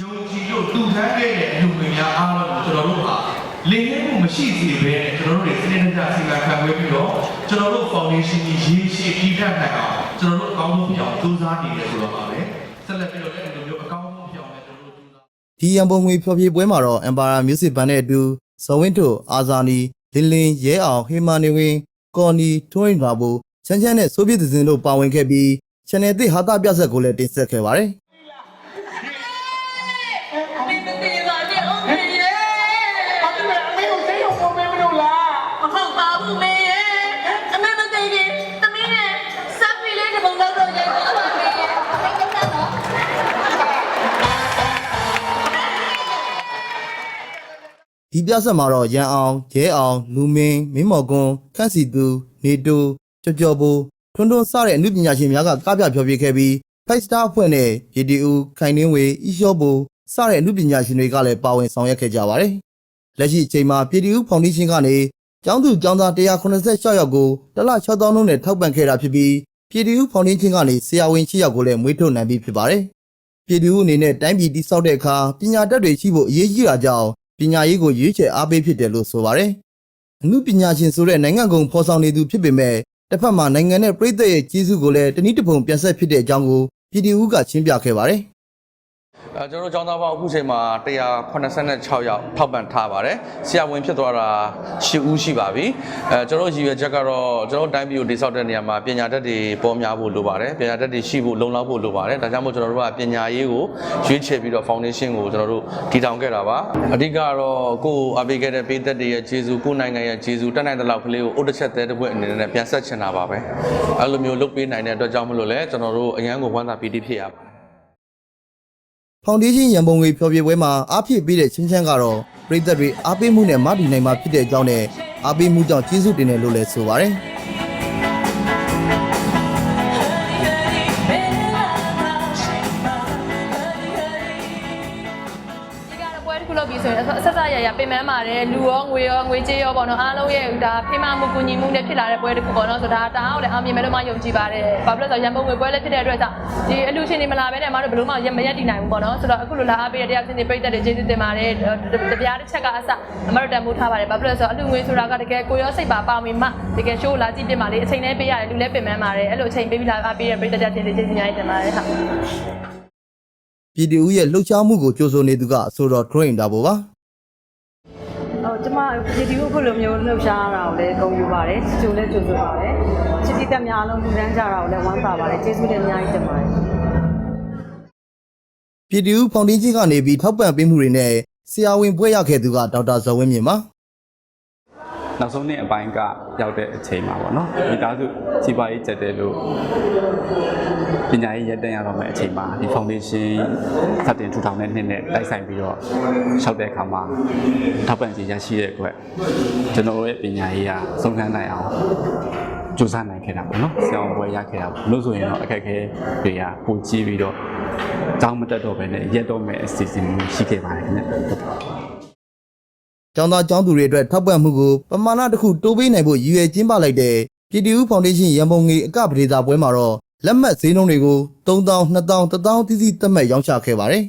ယုံကြည်လို့တူထမ်းခဲ့တဲ့အလူငွေများအားလုံးကိုကျွန်တော်တို့ဟာလင်းရဲမှုမရှိစေဘဲနဲ့ကျွန်တော်တို့တွေစနစ်တကျစီမံခန့်ခွဲပြီးတော့ကျွန်တော်တို့ foundation ကြီးရေရှည်တည်တတ်နိုင်အောင်ကျွန်တော်တို့အကောင်းဆုံးဖြစ်အောင်ကြိုးစားနေတယ်ဆိုတော့ပါပဲဆက်လက်ပြီးတော့လည်းဒီလိုမျိုးအကောင်းဆုံးဖြစ်အောင်လည်းကျွန်တော်တို့ကြိုးစားဒီရန်ပုံငွေဖျော်ဖြေပွဲမှာတော့ Empire Music Band နဲ့အတူဇဝင်းတို့အာဇာနီလင်းလင်းရဲအောင်ဟေမာနေဝင်းကော်နီထွန်းရင်ဘာဘူချမ်းချမ်းနဲ့ဆိုဗီယက်သင်းတို့ပါဝင်ခဲ့ပြီး channel သစ်ဟာတာပြဆက်ကိုလည်းတင်ဆက်ခဲ့ပါတယ် ဒီပြဆက်မှာတော့ရန်အောင်ရဲအောင်လူမင်းမင်းမော်ကွန်းခန့်စီသူနေတိုကြော်ကြော်ဘူထွန်းထွန်းစတဲ့အမှုပညာရှင်များကကပြဖျော်ဖြေခဲ့ပြီး Five Star အဖွဲ့နဲ့ရေဒီဦးခိုင်နှင်းဝေအီရှောဘူစတဲ့အမှုပညာရှင်တွေကလည်းပါဝင်ဆောင်ရွက်ခဲ့ကြပါတယ်။လက်ရှိအချိန်မှာပြည်တီဦးဖောင်ဒေးရှင်းကနေကျောင်းသူကျောင်းသား186ယောက်ကိုတစ်လ6000လုံးနဲ့ထောက်ပံ့ခဲ့တာဖြစ်ပြီးပြည်တီဦးဖောင်ဒေးရှင်းကနေဆရာဝန်6ယောက်ကိုလည်းမွေးထုတ်နိုင်ပြီဖြစ်ပါတယ်။ပြည်တီဦးအနေနဲ့တိုင်းပြည်တည်ဆောက်တဲ့အခါပညာတတ်တွေရှိဖို့အရေးကြီးတာကြောင့် ပညာရေးကိုရွေးချယ်အားပေးဖြစ်တယ်လို့ဆိုပါတယ်။အမှုပညာရှင်ဆိုတဲ့နိုင်ငံကုန်ဖော်ဆောင်နေသူဖြစ်ပေမဲ့တစ်ဖက်မှာနိုင်ငံနဲ့ပြည်သက်ရဲ့ကျေးဇူးကိုလည်းတနည်းတစ်ပုံပြန်ဆက်ဖြစ်တဲ့အကြောင်းကိုပြည်တီဦးကရှင်းပြခဲ့ပါတယ်။ အဲကျွန်တော်တို့ចောင်းသားပေါင်းအခုချိန်မှာ186ယောက်ထောက်ပံ့ထားပါတယ်ဆရာဝန်ဖြစ်သွားတာ10ဦးရှိပါပြီအဲကျွန်တော်တို့ရည်ရွယ်ချက်ကတော့ကျွန်တော်တို့တိုင်းပြည်ကိုတိစောက်တဲ့နေရာမှာပညာတတ်တွေပေါ်များဖို့လိုပါတယ်ပညာတတ်တွေရှိဖို့လုံလောက်ဖို့လိုပါတယ်ဒါကြောင့်မို့ကျွန်တော်တို့ကပညာရေးကိုရွေးချယ်ပြီးတော့ foundation ကိုကျွန်တော်တို့တည်ထောင်ခဲ့တာပါအဓိကကတော့ကိုယ်အပေးခဲ့တဲ့ပေးသက်တွေရဲ့ခြေစုကိုယ်နိုင်ငံရဲ့ခြေစုတက်နိုင်တဲ့လောက်ကလေးကိုအုတ်တစ်ချက်သေးတဲ့ဘွဲ့အနေနဲ့ပြန်ဆက်ချင်တာပါပဲအဲ့လိုမျိုးလုပ်ပေးနိုင်တဲ့အတွက်ကြောင့်မလို့လဲကျွန်တော်တို့အရန်ကိုဝမ်းသာပီတိဖြစ်ရပါတယ် ဖောင်ဒေးရှင်းရန်ပုံငွေဖျော်ဖြေပွဲမှာအားဖြည့်ပေးတဲ့ချင်းချမ်းကတော့ပြည်သက်တွေအားပေးမှုနဲ့မတည်နိုင်မှာဖြစ်တဲ့အကြောင်းနဲ့အားပေးမှုကြောင့်ကျေးဇူးတင်တယ်လို့လည်းဆိုပါတယ်။ တော့ပွဲတစ်ခုလုပ်ပြီးဆိုရင်အဆက်ဆက်ရရပြင်ပန်းပါတယ်လူရောငွေရောငွေကြေးရောပေါ့နော်အားလုံးရဲ့ဒါဖိမမှုကူညီမှုနဲ့ဖြစ်လာတဲ့ပွဲတစ်ခုပေါ့နော်ဆိုတော့ဒါတအားကိုလည်းအောင်မြင်မယ်လို့မှယုံကြည်ပါတယ်ဘာဖြစ်လို့လဲဆိုတော့ရန်ပုံငွေပွဲလည်းဖြစ်တဲ့အတွက်ကြောင့်ဒီအလူချင်းတွေမလာဘဲနဲ့အမတို့ဘယ်လို့မှရမရက်တည်နိုင်ဘူးပေါ့နော်ဆိုတော့အခုလိုလာအားပေးတဲ့တရားစင်းတွေပြည့်တဲ့ကျေးဇူးတင်ပါတယ်တပြားတစ်ချက်ကအစအမတို့တန်ဖိုးထားပါတယ်ဘာဖြစ်လို့လဲဆိုတော့အလူငွေဆိုတာကတကယ်ကိုရောစိတ်ပါပါဝင်မှတကယ်ရှိုးလာကြည့်ပြပါလေအချိန်နဲ့ပေးရတယ်လူလည်းပြင်ပန်းပါတယ်အဲ့လိုအချိန်ပေးပြီးလာအားပေးတဲ့ပြည့်တဲ့ကျေးဇူးကျေးဇူးများတင်ပါတယ်ဟုတ် ပြည်သူရဲ့လှုပ်ရှားမှုကိုကြိုးဆိုနေသူကအဆိုတော် train တာပေါ့ပါဟိုကျမဒီဒီကိုခုလိုမျိုးလှုပ်ရှားတာကိုလည်းဂုဏ်ယူပါတယ်ကြိုလည်းကြိုဆိုပါတယ်ချစ်တိတက်များလုံးလူတန်းကြတာကိုလည်းဝမ်းသာပါတယ်ကျေးဇူးတင်အများကြီးတင်ပါတယ်ပြည်သူဖောင်ဒေးရှင်းကနေပြီးထောက်ပံ့ပေးမှုတွေနဲ့ဆရာဝန်ဘွဲ့ရခဲ့သူကဒေါက်တာဇော်ဝင်းမြင့်ပါ နောက်ဆုံးနှစ်အပိုင်းကရောက်တဲ့အချိန်မှာပေါ့နော်မိသားစုစီးပွားရေးကျက်တယ်လို့ပညာရေးရက်တန်းရတော့မယ့်အချိန်မှာဒီ foundation စတင်ထူထောင်တဲ့နှစ်နဲ့တိုက်ဆိုင်ပြီးတော့လျှောက်တဲ့အခါမှာထောက်ပံ့ကြေးရရှိတဲ့အတွက်ကျွန်တော်တို့ရဲ့ပညာရေးကဆုံးခန်းနိုင်အောင်ကြိုးစားနိုင်ခဲ့တာပေါ့နော်ဆရာဝန်ဘွဲရခဲ့တာပေါ့လို့ဆိုရင်တော့အခက်အခဲတွေကပိုကြီးပြီးတော့ကျောင်းမတက်တော့ဘဲနဲ့ရက်တော့မဲ့အစီအစဉ်မျိုးရှိခဲ့ပါတယ်ခင်ဗျ ကျောင်းသားကျောင်းသူတွေအတွက်ထောက်ပံ့မှုကိုပမာဏတစ်ခုတိုးပေးနိုင်ဖို့ရည်ရွယ်ကျင်းပလိုက်တဲ့ပြည်သူဖောင်ဒေးရှင်းရန်ပုံငွေအကပဒေသာပွဲမှာတော့လက်မှတ်ဈေးနှုန်းတွေကို3000 2000 1000တိတိသတ်မှတ်ရောင်းချခဲ့ပါတယ်